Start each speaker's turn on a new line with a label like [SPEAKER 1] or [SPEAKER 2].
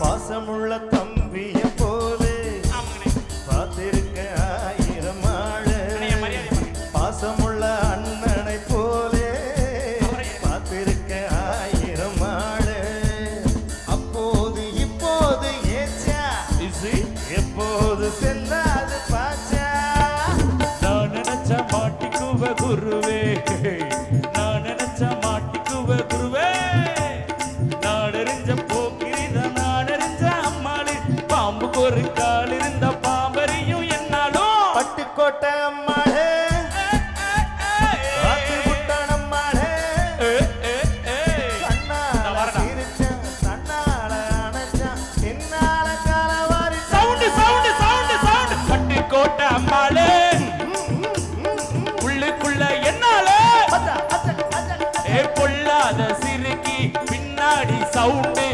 [SPEAKER 1] பாசமுள்ள தம்பிய போலே பார்த்திருக்க ஆயிரம் ஆளு. பாசமுள்ள அண்ணனை போலே பார்த்திருக்க ஆயிரம் ஆளு. அப்போது இப்போது ஏச்சா? எப்போது செல்லாது பாச்சா?
[SPEAKER 2] நான் நினைச்ச மாட்டிக்குவ குருவே. ஒரு கால் இருந்த பாம்பரியும் என்னாலும்
[SPEAKER 1] பட்டுக்கோட்டை அம்மாளே. அம்மாளே.
[SPEAKER 2] உள்ளுக்குள்ள என்னாலே? பொல்லாத சிறுக்கி பின்னாடி சவுண்டு.